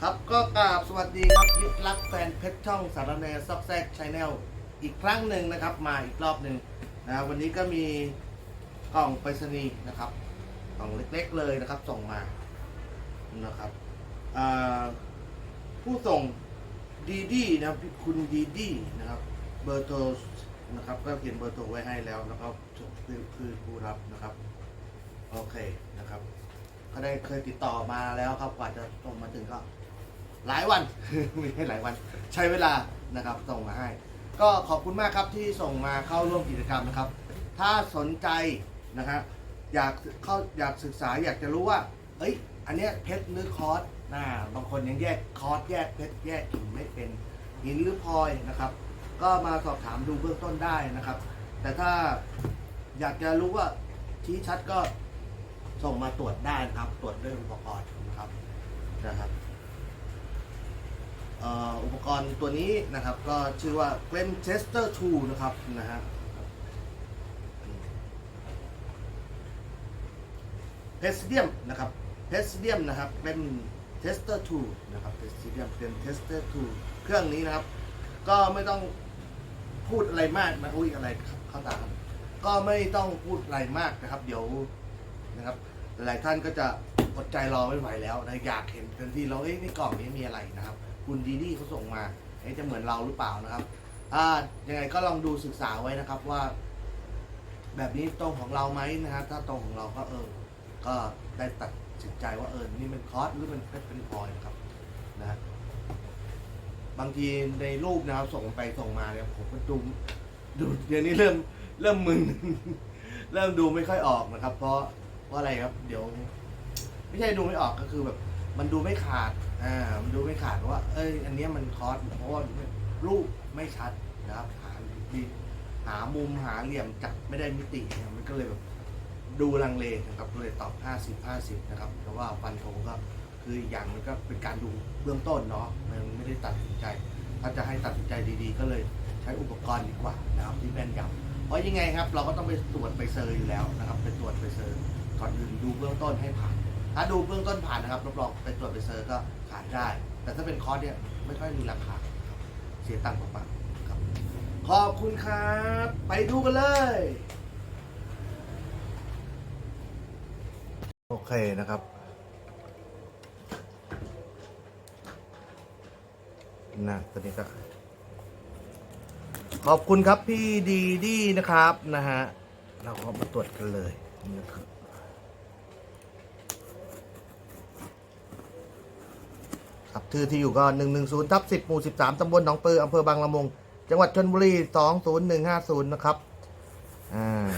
ครับก็กราบสวัสดีครับยิดรักแฟนเพชรช่องสารแนซอกแซกชาแนลอีกครั้งหนึ่งนะครับมาอีกรอบหนึ่งนะวันนี้ก็มีกล่องไปรษณีย์นะครับกล่องเล็กๆเลยนะครับ ส่งมานะครับผู้ส่งดีดีนะครับคุณดีดีนะครับ เบอร์โทรนะครับ ก็เขียนเบอร์โทรไว้ให้แล้วแล้วก็คือคือผู้รับนะครับโอเคนะครับ ก็ได้เคยติดต่อมาแล้วครับกว่าจะส่งมาถึงก็ หลายวัน ไม่ใช่หลายวัน ใช้เวลานะครับส่งมาให้ ก็ขอบคุณมากครับที่ส่งมาเข้าร่วมกิจกรรมนะครับ ถ้าสนใจนะครับอยากเข้าอยากศึกษาอยากจะรู้ว่า เอ้ย อันเนี้ยเพชรหรือคอร์สนะบางคนยังแยกคอร์สแยกเพชรแยกหินไม่เป็นหินหรือพลอยนะครับ ก็มาสอบถามดูเบื้องต้นได้นะครับ แต่ถ้าอยากจะรู้ว่าชี้ชัดก็ส่งมาตรวจได้นะครับ ตรวจด้วยอุปกรณ์นะครับนะครับ อุปกรณ์ตัวนี้นะครับก็ชื่อว่า g l e m Chester 2 นะครับนะฮะเพสเดียมนะครับเพสเดียมนะครับเป็น Tester 2นะครับเพสเดียมเป็น Tester 2เครื่องนี้นะครับ ก็ไม่ต้องพูดอะไรมากนะอุ้ยอะไรเข้าตาครับก็ไม่ต้องพูดอะไรมากนะครับ เดี๋ยวนะครับ หลายท่านก็จะอดใจรอไม่ไหวแล้วนะอยากเห็นทันทีเราเอ้ยในกล่องนี้มีอะไรนะครับ คุณดีดี้เขาส่งมาอจะเหมือนเราหรือเปล่านะครับอ่ายังไงก็ลองดูศึกษาไว้นะครับว่า แบบนี้ตรงของเราไหมนะฮะถ้าตรงของเราก็เออ ก็ได้ตัดสินใจว่าเออนี่มันคอสหรือมันเป็นพลอยนะครับนะฮะบางทีในรูปนะครับส่งไปส่งมาเนี่ยผมก็ดูดูเดี๋ยวนี้เริ่มเริ่มมึนเริ่มดูไม่ค่อยออกนะครับ เพราะเพราะอะไรครับ เดี๋ยว ไม่ใช่ดูไม่ออกก็คือแบบ มันดูไม่ขาด อ่า มันดูไม่ขาดว่า เอ้ย อันเนี้ยมันคอสเพราะว่ารูปไม่ชัดนะครับ หาดีหามุมหาเหลี่ยมจับไม่ได้มิติเนี่ยมันก็เลยแบบดูลังเลนะครับก็เลยตอบ 50 50 นะครับแต่ว่าฟันธงก็คืออีกอย่างมันก็เป็นการดูเบื้องต้นเนาะ มันไม่ได้ตัดสินใจ ถ้าจะให้ตัดสินใจดีๆ ก็เลยใช้อุปกรณ์ดีกว่านะครับที่แม่นยำเพราะยังไงครับ เราก็ต้องไปตรวจไปเซอร์อยู่แล้วนะครับ ไปตรวจไปเซอร์ก่อนอื่นดูเบื้องต้นให้ผ่าน ถ้าดูเบื้องต้นผ่านนะครับรับรองไปตรวจไปเซอร์ก็ขายได้ แต่ถ้าเป็นคอร์สเนี่ยไม่ค่อยมีราคาครับเสียตังค์เปล่าๆครับ ขอบคุณครับ ไปดูกันเลย โอเคนะครับ นะตอนนี้ก็ ขอบคุณครับพี่ดีดีนะครับนะฮะ เราก็มาตรวจกันเลยนะครับ ครับชื่อที่อยู่ก็110ทับ10หมู่13ตำบลหนองปืออำเภอบางละมุง จังหวัดชนบุรี 20150 นะครับอ่า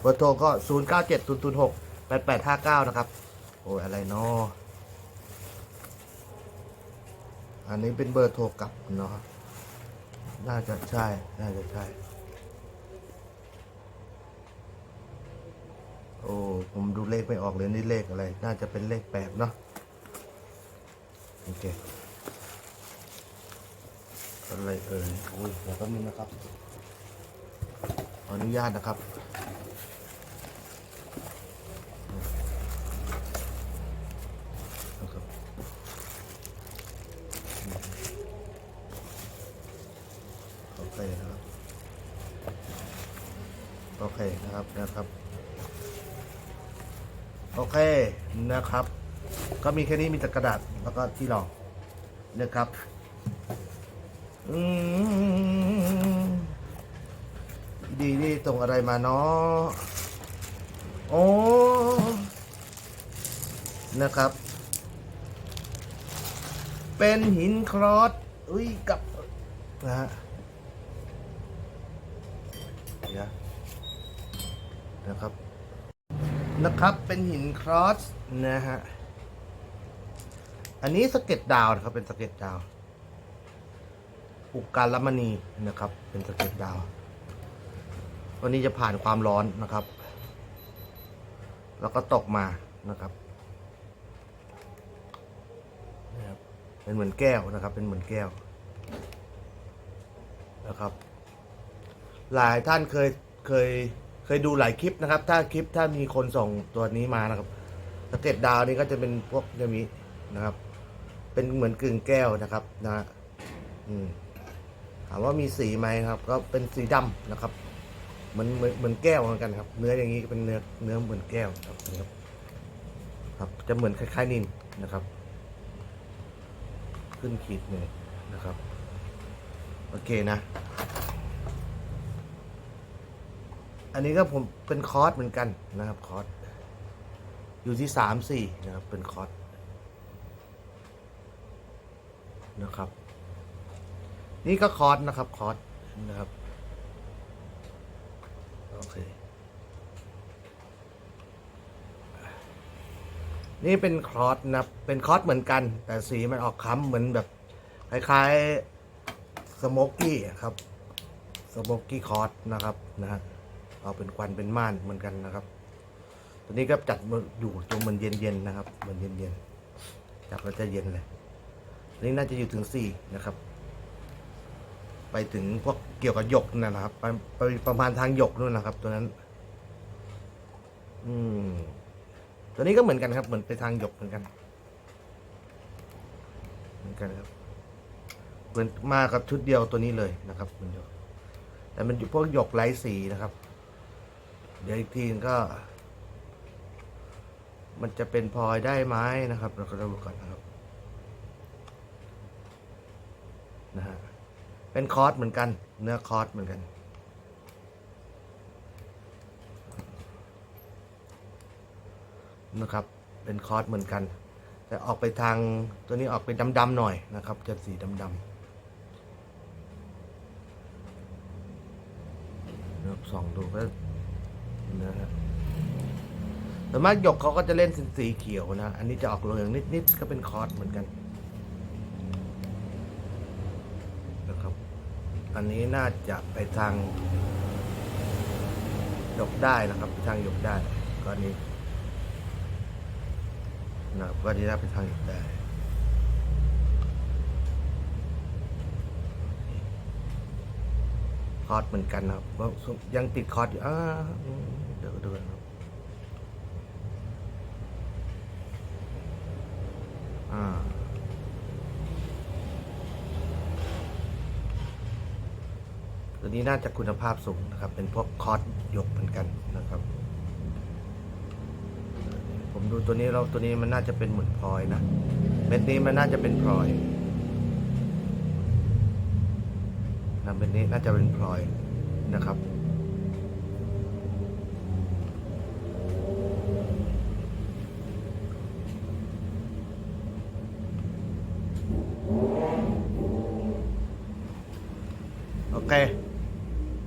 เบอร์โทรก็ 097006 8859 นะครับ โอ้ยอะไรเนาะอันนี้เป็นเบอร์โทรกลับเนาะน่าจะใช่ น่าจะใช่ โอ้ ผมดูเลขไม่ออกเลยนี่เลขอะไร น่าจะเป็นเลขแปดเนาะ โอเคอะไรเอ่ยอุ้ยเดี๋ยวแป๊บนึงนะครับขออนุญาตนะครับโอเคนะครับ โอเคนะครับนะครับ โอเคนะครับ ก็มีแค่นี้มีแต่กระดาษแล้วก็ที่รองนะครับอืมดีนี่ส่งอะไรมาเนาะโอ้นะครับ เป็นหินครอสอุ้ยกับนะฮะเดี๋ยวนะครับ นะครับเป็นหินครอสนะฮะ อันนี้สะเก็ดดาวนะครับ เป็นสะเก็ดดาว อุกการลมณีนะครับ เป็นสะเก็ดดาว วันนี้จะผ่านความร้อนนะครับ แล้วก็ตกมานะครับเป็นเหมือนแก้วนะครับ เป็นเหมือนแก้วนะครับ หลายท่านเคยเคยเคยดูหลายคลิปนะครับ ถ้าคลิปถ้ามีคนส่งตัวนี้มานะครับสะเก็ตดาวนี่ก็จะเป็นพวกจะมีนะครับ เป็นเหมือนกึ่งแก้วนะครับนะฮะถามว่ามีสีไหมครับ ก็เป็นสีดำนะครับเหมือนเหมือนเหมือนแก้วเหมือนกันครับ เนื้ออย่างนี้เป็นเนื้อเนื้อเหมือนแก้วครับนะครับ ครับ จะเหมือนคล้ายๆนินนะครับ ขึ้นขีดหนึ่งนะครับ โอเคนะ อันนี้ก็ผมเป็นคอร์สเหมือนกันนะครับคอร์สอยู่ที่สามสี่นะครับ เป็นคอร์ส นะครับ นี่ก็คอร์สนะครับคอร์สนะครับโอเคนี่เป็นคอร์สนะเป็นคอร์สเหมือนกัน แต่สีมันออกค้ำเหมือนแบบคล้ายๆสโมกกี้ครับสโมกกี้คอร์สนะครับนะฮะเอาเป็นควันเป็นม่านเหมือนกันนะครับ ตัวนี้ก็จัดมาอยู่ตรงมันเย็นๆนะครับ มันเย็นๆจับแล้วจะเย็นเลย ตัวนี้น่าจะอยู่ถึงสี่นะครับ ไปถึงพวกเกี่ยวกับหยกนั่นะครับไปไปประมาณทางหยกนู่นนะครับ ตัวนั้น อืม ตัวนี้ก็เหมือนกันครับ เหมือนไปทางหยกเหมือนกัน เหมือนกันครับ เหมือนมากับชุดเดียวตัวนี้เลยนะครับเหมือนหยกแต่มันอยู่พวกหยกไร้สีนะครับ เดี๋ยวอีกทีก็ มันจะเป็นพลอยได้ไหมนะครับ เราก็ดูก่อนนะครับ นะฮะเป็นคอร์สเหมือนกัน เนื้อคอร์สเหมือนกัน นะครับ เป็นคอร์สเหมือนกัน แต่ออกไปทางตัวนี้ออกเป็นดำๆหน่อยนะครับ จะสีดำๆนะครับส่องดูก็นะฮะแต่มากหยกเขาก็จะเล่นสีสีเขียวนะ อันนี้จะออกเหลืองนิดๆก็เป็นคอร์สเหมือนกันนะครับ อันนี้น่าจะไปทางหยกได้นะครับไปทางหยกได้ก็อันนี้นะครับก็ดีน่าไปทางอีกได้คอร์สเหมือนกันนะครับยังติดคอร์สอยู่อ่าเดี๋ยวดูนะครับอ่าตัว นี้น่าจะคุณภาพสูงนะครับ เป็นพวกคอร์สหยกเหมือนกันนะครับ ผมดูตัวนี้เราตัวนี้มันน่าจะเป็นเหมือนพลอยนะ เม็ดนี้มันน่าจะเป็นพลอยนะเม็ดนี้น่าจะเป็นพลอยนะครับโอเค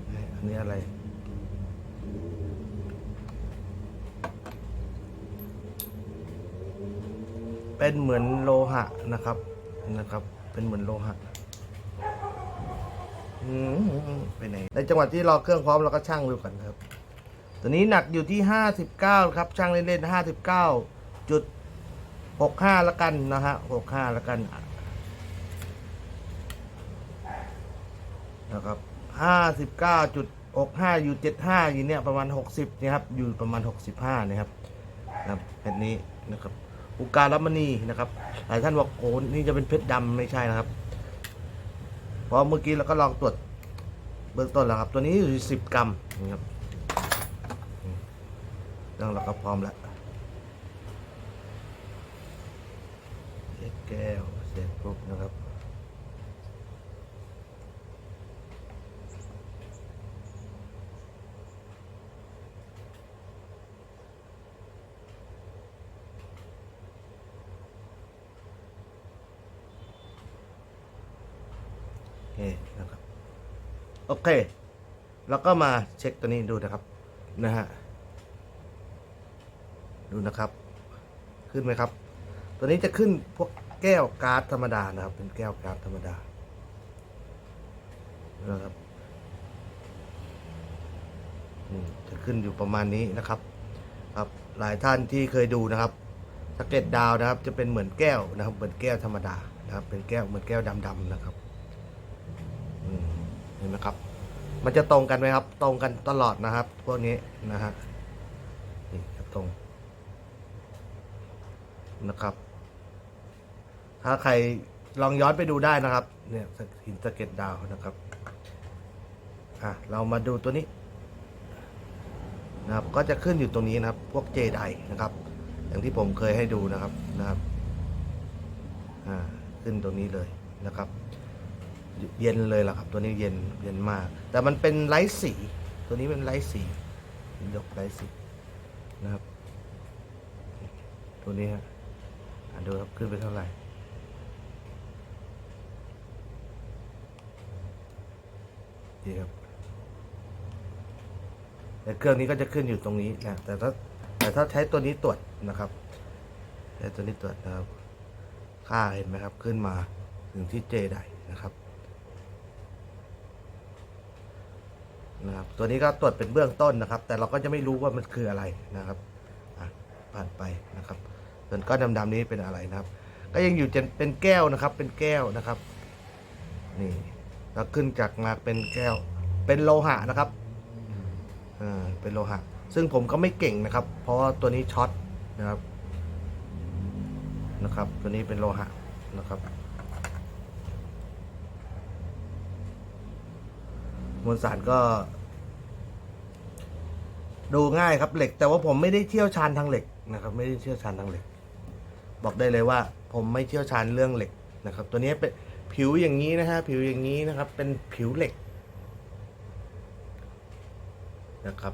เอ้ยอันนี้อะไร เป็นเหมือนโลหะนะครับนะครับ เป็นเหมือนโลหะอืมไปไหนในจังหวะที่รอเครื่องพร้อมเราก็ช่างดูก่อนครับ ตัวนี้หนักอยู่ที่ห้าสิบเก้าครับ ช่างเล่นๆห้าสิบเก้าจุดหกห้าละกันนะฮะหกห้าละกันนะครับห้าสิบเก้าจุดหกห้าอยู่เจ็ดห้าอยู่เนี่ยประมาณหกสิบนี่ครับ อยู่ประมาณหกสิบห้านะครับนะครับแบบนี้นะครับ อุการัมณีนะครับ หลายท่านบอกโอ้นี่จะเป็นเพชรดำไม่ใช่นะครับ เพราะเมื่อกี้เราก็ลองตรวจเบื้องต้นแล้วครับ ตัวนี้อยู่สิบกรัมนะครับเรื่องเราก็พร้อมแล้วแก้วเสร็จปุ๊บนะครับ เคนะครับ โอเค แล้วก็มาเช็คตัวนี้ดูนะครับ นะฮะ ดูนะครับ ขึ้นไหมครับ ตัวนี้จะขึ้นพวกแก้วการ์ดธรรมดานะครับ เป็นแก้วการ์ดธรรมดา นะครับจะขึ้นอยู่ประมาณนี้นะครับ ครับ หลายท่านที่เคยดูนะครับสเก็ตดาวนะครับ จะเป็นเหมือนแก้วนะครับ เหมือนแก้วธรรมดานะครับ เป็นแก้วเหมือนแก้วดำๆนะครับ ห็นไหมครับ มันจะตรงกันไหมครับ ตรงกันตลอดนะครับ พวกนี้นะฮะนี่ตรงนะครับ ถ้าใครลองย้อนไปดูได้นะครับ เนี่ยหินสเก็ดดาวนะครับอะเรามาดูตัวนี้นะครับ ก็จะขึ้นอยู่ตรงนี้นะครับ พวกเจไดนะครับ อย่างที่ผมเคยให้ดูนะครับนะครับอ่าขึ้นตรงนี้เลยนะครับ เย็นเลยล่ะครับ ตัวนี้เย็นเย็นมาก แต่มันเป็นไร้สี ตัวนี้เป็นไร้สียกไร้สีนะครับ ตัวนี้ฮะดูครับขึ้นไปเท่าไหร่ดีครับแต่เครื่องนี้ก็จะขึ้นอยู่ตรงนี้นะแต่ถ้าแต่ถ้าใช้ตัวนี้ตรวจนะครับใช้ตัวนี้ตรวจนะครับ ค่าเห็นไหมครับ ขึ้นมาถึงที่เจไดนะครับ นะครับตัวนี้ก็ตรวจเป็นเบื้องต้นนะครับ แต่เราก็จะไม่รู้ว่ามันคืออะไรนะครับผ่านไปนะครับ ส่วนก้อนดำๆนี้เป็นอะไรนะครับ ก็ยังอยู่เป็นแก้วนะครับ เป็นแก้วนะครับนี่แล้วขึ้นจากมาเป็นแก้ว เป็นโลหะนะครับอ่าเป็นโลหะ ซึ่งผมก็ไม่เก่งนะครับ เพราะว่าตัวนี้ช็อตนะครับนะครับ ตัวนี้เป็นโลหะนะครับ มวลสารก็ ดูง่ายครับเหล็ก แต่ว่าผมไม่ได้เชี่ยวชาญทางเหล็กนะครับ ไม่ได้เชี่ยวชาญทางเหล็ก บอกได้เลยว่า ผมไม่เชี่ยวชาญเรื่องเหล็กนะครับ ตัวนี้เป็นผิวอย่างนี้นะฮะผิวอย่างนี้นะครับ เป็นผิวเหล็กนะครับ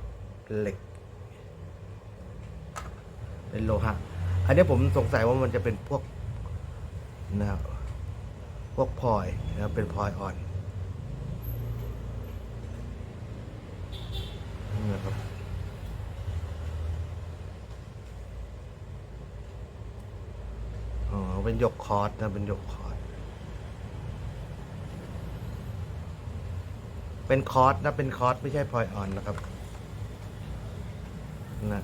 เหล็ก เป็นโลหะอันนี้ผมสงสัยว่ามันจะเป็นพวกนะครับพวกพลอยนะครับเป็นพลอยอ่อนนะครับอ๋อ เป็นหยกคอร์สนะเป็นหยกคอร์สเป็นคอร์สนะเป็นคอร์สไม่ใช่พลอยอ่อนนะครับนะ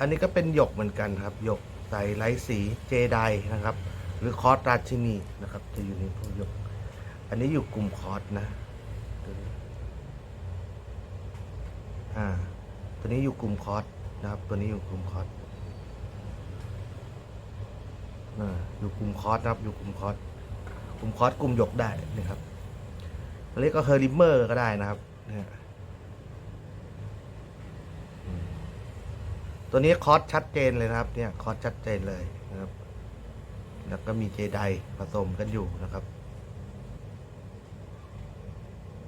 อันนี้ก็เป็นหยกเหมือนกันครับหยกใส่ไร้สีเจไดนะครับ หรือคอร์สราชินีนะครับ จะอยู่ในพวกหยก อันนี้อยู่กลุ่มคอร์สนะตัวนี้อ่าตัวนี้อยู่กลุ่มคอร์สนะครับ ตัวนี้อยู่กลุ่มคอร์สอ่าอยู่กลุ่มคอร์สนะครับอยู่กลุ่มคอร์สกลุ่มคอร์สกลุ่มหยกได้นะครับเรียกก็เฮอร์ริมเมอร์ก็ได้นะครับเนี่ยตัวนี้คอร์สชัดเจนเลยนะครับ เนี่ยคอร์สชัดเจนเลยนะครับ แล้วก็มีเจไดผสมกันอยู่นะครับ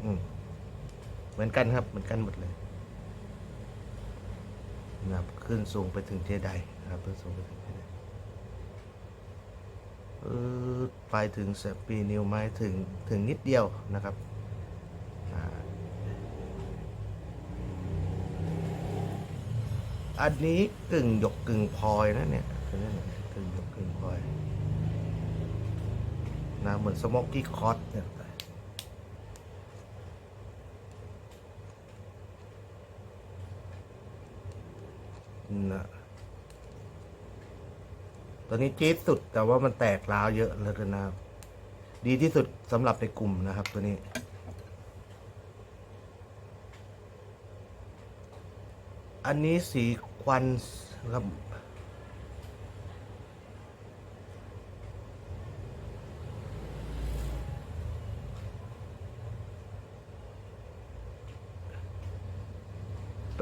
อืมเหมือนกันครับ เหมือนกันหมดเลยนะครับขึ้นสูงไปถึงเจไดนะครับขึ้นสูงไปถึงเจไดไปถึงสปีนิวไม้ถึงถึงนิดเดียวนะครับอันนี้กึ่งหยกกึ่งพลอยนะเนี่ยกึ่งหยกกึ่งพลอย นะเหมือนสโมกกี้คอสเนี่ยนะตัวนี้จี๊ดสุดแต่ว่ามันแตกร้าวเยอะเลยนะครับ ดีที่สุดสำหรับในกลุ่มนะครับ ตัวนี้อันนี้สีควันครับ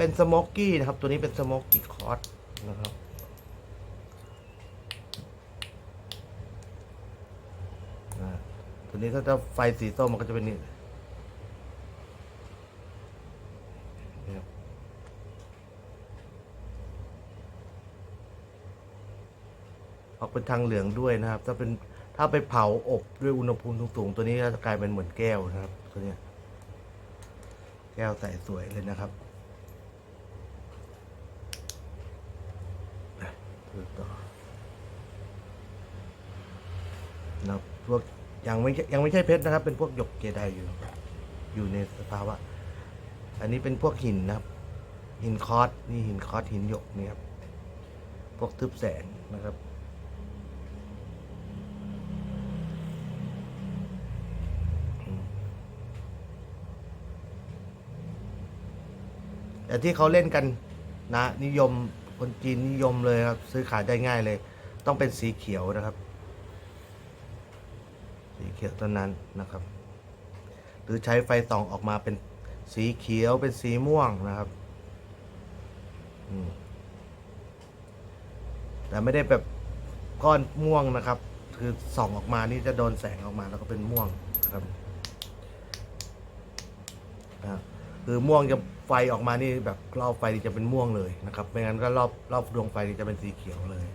เป็นสโมกกี้นะครับ ตัวนี้เป็นสโมกกี้คอร์สนะครับ ตัวนี้ถ้าจะไฟสีส้มมันก็จะเป็นนี่นะครับออกเป็นทางเหลืองด้วยนะครับ ถ้าเป็นถ้าไปเผาอบด้วยอุณหภูมิสูงๆตัวนี้ก็จะกลายเป็นเหมือนแก้วนะครับ ตัวนี้แก้วใสสวยเลยนะครับ ดูต่อนะพวกยังไม่ยังไม่ใช่เพชรนะครับ เป็นพวกหยกเจไดอยู่ อยู่ในสภาวะ อันนี้เป็นพวกหินนะครับ หินคอสนี่หินคอสหินหยกนี่ครับ พวกทึบแสงนะครับแต่ที่เขาเล่นกันนะนิยม คนจีนนิยมเลยครับ ซื้อขายได้ง่ายเลย ต้องเป็นสีเขียวนะครับ สีเขียวเท่านั้นนะครับ หรือใช้ไฟส่องออกมาเป็นสีเขียวเป็นสีม่วงนะครับแต่ไม่ได้แบบก้อนม่วงนะครับ คือส่องออกมานี่จะโดนแสงออกมาแล้วก็เป็นม่วงนะครับนะ คือม่วงจะไฟออกมานี่แบบรอบไฟจะเป็นม่วงเลยนะครับไม่งั้นก็รอบรอบดวงไฟจะเป็นสีเขียวเลย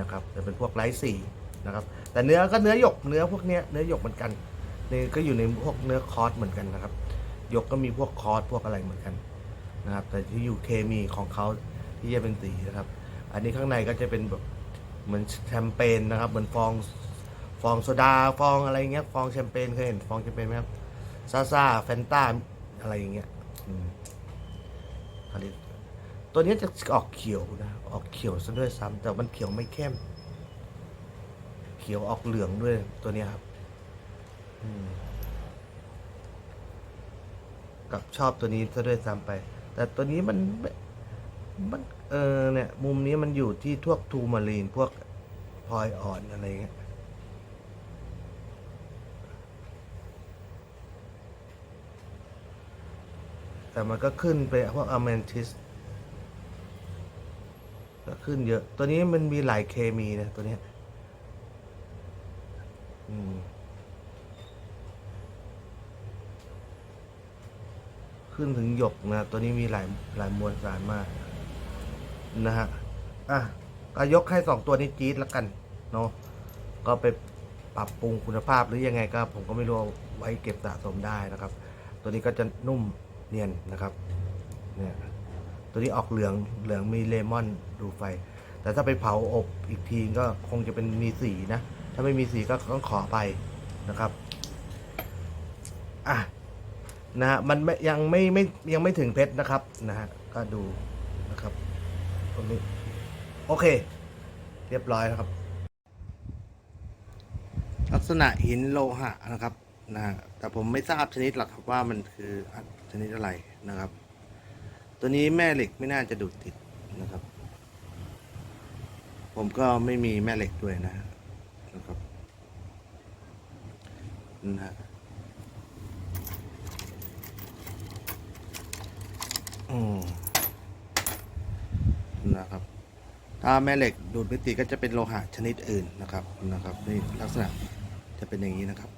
นะครับจะเป็นพวกไร้สีนะครับ แต่เนื้อก็เนื้อหยกเนื้อพวกเนี้ยเนื้อหยกเหมือนกันนี่ก็อยู่ในพวกเนื้อคอร์สเหมือนกันนะครับหยกก็มีพวกคอร์สพวกอะไรเหมือนกันนะครับ แต่ที่อยู่เคมีของเขาที่จะเป็นสีนะครับ อันนี้ข้างในก็จะเป็นแบบเหมือนแชมเปญนะครับ เหมือนฟองฟองโซดาฟองอะไรเงี้ยฟองแชมเปญเคยเห็นฟองแชมเปญไหมครับซาซาแฟนตา อะไรอย่างเงี้ยอืมอันนี้ตัวนี้จะออกเขียวนะ ออกเขียวซะด้วยซ้ำแต่มันเขียวไม่เข้ม เขียวออกเหลืองด้วยตัวนี้ครับกับชอบตัวนี้ซะด้วยซ้ำไป แต่ตัวนี้มันม่มันเออเนี่ย มุมนี้มันอยู่ที่พวกทูมารีนพวกพลอยอ่อนอะไรเงี้ย แต่มันก็ขึ้นไปพวกอเมนทิสก็ขึ้นเยอะ ตัวนี้มันมีหลายเคมีนะ ตัวนี้อืมขึ้นถึงหยกนะ ตัวนี้มีหลายหลายมวลสารมากนะฮะ อะก็ยกให้สองตัวนี้จี๊ดแล้วกันเนาะ ก็ไปปรับปรุงคุณภาพหรือยังไงก็ผมก็ไม่รู้ไว้เก็บสะสมได้นะครับ ตัวนี้ก็จะนุ่ม เนียนนะครับเนี่ยตัวนี้ออกเหลืองเหลืองมีเลมอนดูไฟ แต่ถ้าไปเผาอบอีกทีก็คงจะเป็นมีสีนะ ถ้าไม่มีสีก็ต้องขอไปนะครับอะนะฮะมันไม่ยังไม่ไม่ยังไม่ถึงเพชรนะครับนะฮะก็ดูนะครับตรงนี้โอเค เรียบร้อยแล้วครับ ลักษณะหินโลหะนะครับ นะฮะแต่ผมไม่ทราบชนิดหรอกครับว่ามันคือชนิดอะไรนะครับ ตัวนี้แม่เหล็กไม่น่าจะดูดติดนะครับ ผมก็ไม่มีแม่เหล็กด้วยนะนะครับนะฮะอืมนะครับ ถ้าแม่เหล็กดูดไม่ติดก็จะเป็นโลหะชนิดอื่นนะครับนะครับนี่ลักษณะจะเป็นอย่างนี้นะครับ